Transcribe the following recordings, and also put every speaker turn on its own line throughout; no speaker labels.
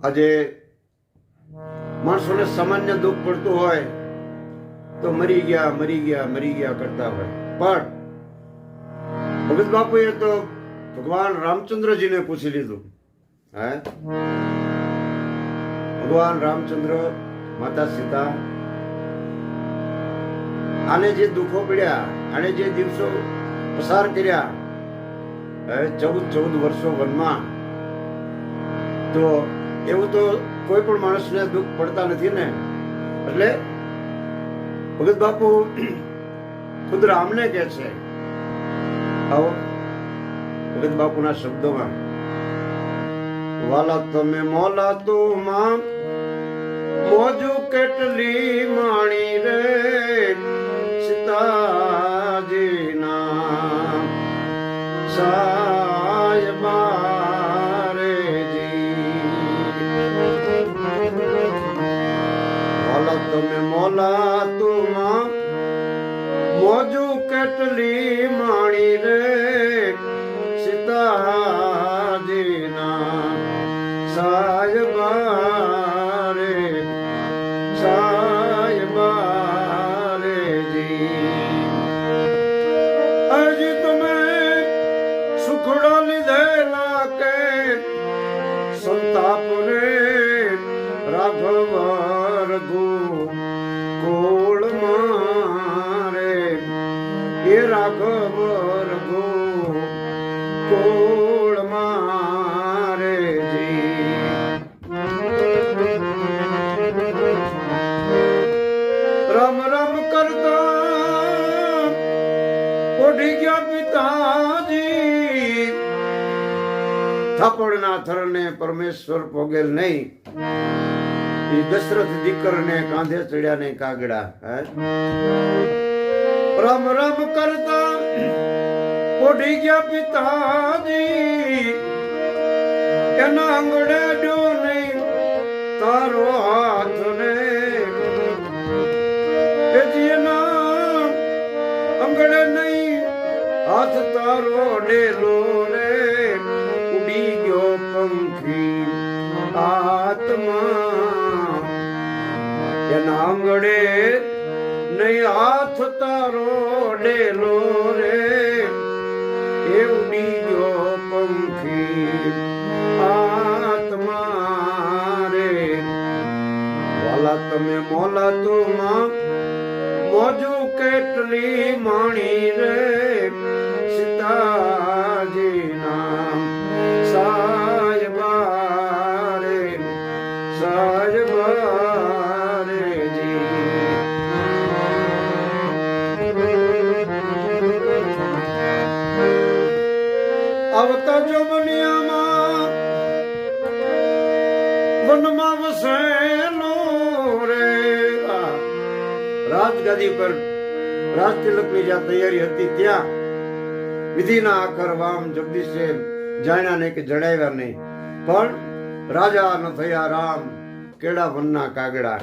આજે માણસોને સામાન્ય દુઃખ પડતું હોય તો મરી ગયા મરી ગયા મરી ગયા કરતા હોય. પણ ભગત બાપુએ તો ભગવાન રામચંદ્રજીને પૂછી લીધું. હે? ભગવાન રામચંદ્ર માતા સીતા, આને જે દુઃખો પડ્યા, આને જે દિવસો પસાર કર્યા ચૌદ ચૌદ વર્ષો વનમાં, તો એવું તો કોઈ પણ માણસને દુઃખ પડતા નથી ને. એટલે ભગત બાપુ ખુદ રામને કે છે, આવો, ભગત બાપુના શબ્દોમાં, વાલા તમે મોલા તું માં મોજુ કેટલી માણી રે, સીતાજીના સાયબા કેટલી માણી રે, સીતાજીના સાયબા રે સાયબા રે જી. હજી તમે સુખડા લીધેલા કે સંતાપ રે રાઘવ રઘુ પરમેશ્વર પોગેલ નહીં. એ દશરથ દીકરને કાંધે ચડ્યા ને કાગડા રામ રામ કરતા ઓઢી ગયા પિતાજી. એના આંગળે ડો નહીં તારો હાથ ને કે જીના અંગળે નહીં, હાથ તારો ડેલો રે. ઉડી ગયો પંખી આત્મા. એના આંગળે નહીં, હાથ તારો ડેલો રે. ગયો પંખી આત્મા રે. વાલા તમે મોલા તુમાં મોજું કેટલી માણી રે. સીતાજી રાજગાદી પર રાજ જ્યાં તૈયારી હતી, ત્યાં વિધિના આખર વામ જગદીશે જાણ્યા નહીં કે જણાવ્યા નહીં. પણ રાજા ન થયા રામ કેડા વનના કાગડા.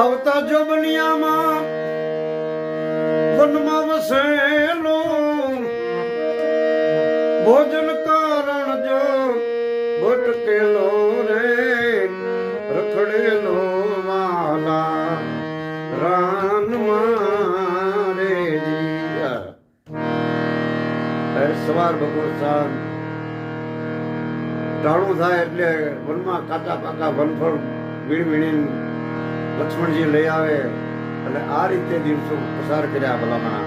આવતા જો બનિયામાં વનમાં વસેલો ભોજન કારણ જો ભટકેલો રે, રખડેલો માલા રાન મારે સવાર બપોર સાંજ. ટાણું થાય એટલે વનમાં કાચા પાકા વનફળ વીણ વીણી લક્ષ્મણજી લઈ આવે અને આ રીતે દિવસો પસાર કર્યા ભલામણા.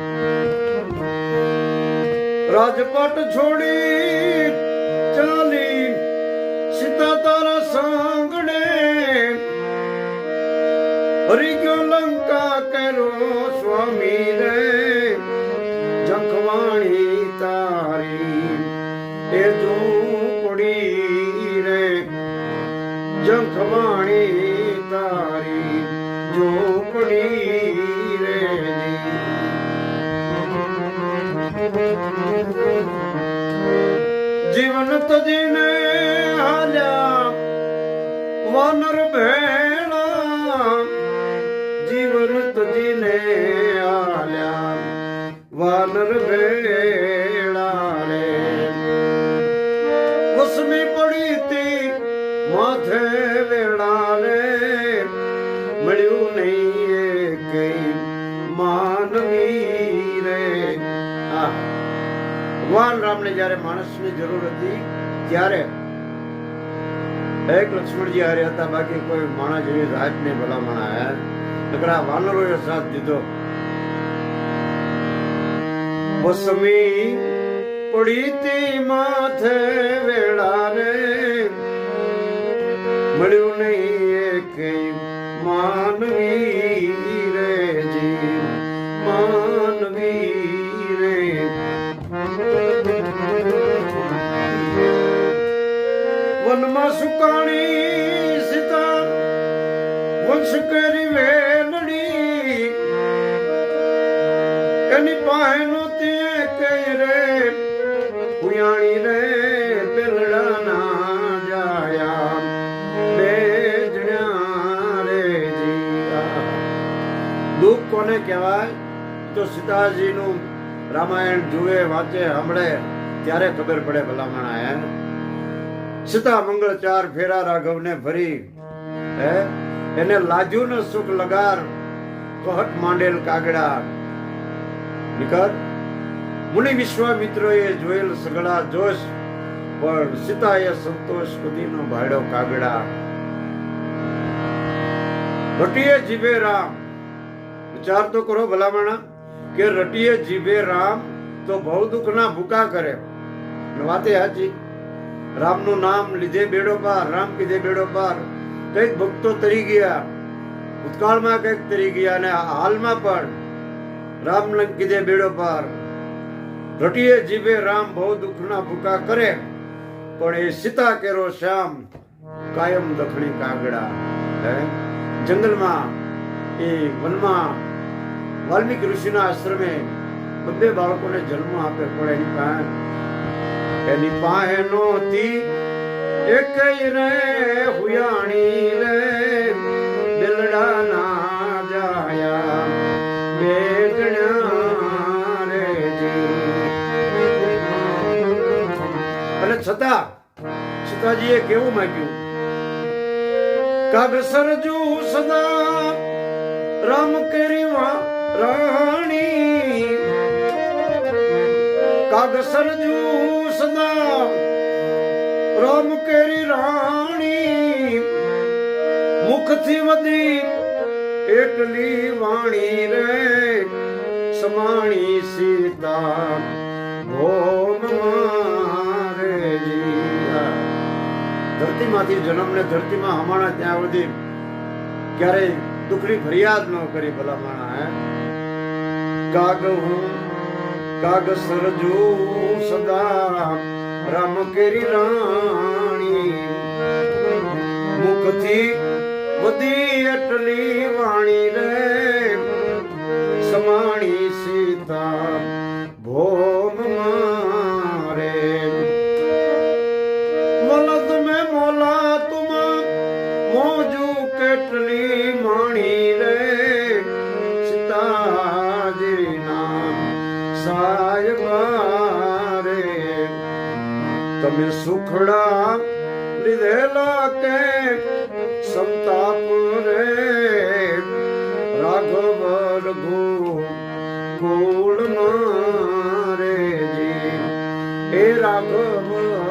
રાજપાટ છોડી ચાલી સીતા તારા સાંગણે હરી ગયો લંકા કરો સ્વામી રે. જખવાણી તારી એ ઝૂંપડી રે. જખવાણી જીવન તજીને હાલ્યા વાનર ભેળા ભગવાન રામને જ્યારે માણસની જરૂર હતી, ત્યારે એક લક્ષ્મણજી હારે હતા, બાકી કોઈ માણસ જેવી રાત ને ભલામણ આયા નકરા વાનરોએ સાથ દીધો. વસમી પડી તી માથે વેળાને મળ્યું નહીં વનમાં સુકાણી સીતા, વંશ કરી વેલડી. એની પાસે તે કઈ રે કુયાણી રે પેલડા જાયા. બે રે જીવા દુઃખ કોને કહેવાય? તો સીતાજીનું રામાયણ જુએ, વાંચે, સાંભળે, ત્યારે ખબર પડે ભલામણા હે સીતા મંગળ ચાર ફેરા રાઘવને ભરી, હે? એને લાજ્યું ને સુખ લગાર કહટ માંડેલ કાગડા. નિકર, મુનિ વિશ્વામિત્રોએ જોયેલ સગડા જોશ, પણ સીતાએ સંતોષ કદીનો ભાડો કાગડા. રટીએ જીભે રામ. વિચાર તો કરો ભલામણા, કે રટીએ જીભે રામ તો બહુ દુઃખના ભૂકા કરે. વાતે હાચી રામનું નામ લીધે બેડો પાર, રામ કીધે બેડો પાર. કંઈક ભક્તો તરી ગયા, ભૂતકાળમાં કંઈક તરી ગયા અને હાલમાં પણ રામ કીધે બેડો પાર. રટીએ જીભે રામ બહુ દુઃખના ભૂકા કરે, પણ એ સીતા કેરો શ્યામ કાયમ દખણી કાગડા. જંગલમાં એ વનમાં વાલ્મીકી ઋષિના આશ્રમે બંને બાળકોને જન્મ આપે પણ એની એની પાસે નહોતી એક રે હુયાણી રે દિલડા ના જાયા બે જણા રે અને છતાં સીતાજીએ કેવું માંગ્યું? કાગ સરજુ સદા રામ કરી રાણી કાગ સરજુ સદા, રામ કેરી રાણી, મુખથી વધી એટલી વાણી રે, સમાણી સીતા, ભોમ મારે ધરતીમાંથી જન્મને ધરતીમાં હમાણા ત્યાં સુધી ક્યારેય દુઃખની ફરિયાદ ન કરી ભલામણા, હે? કાગ હું કાગ સરજુ સદા રામ કેરી રાણી. મુખથી બધી એટલી વાણી રે. સમાણી સીતા ભોમ મારે. વલદ મેં મોલા તુમ મોજુ કેટલી માણી રે. સીતાજી નામ સાહેબ તમે સુખડા લીધેલા કે સંતાપ રે? રાઘવ રઘુ કુળ મારે જી. એ રાઘવ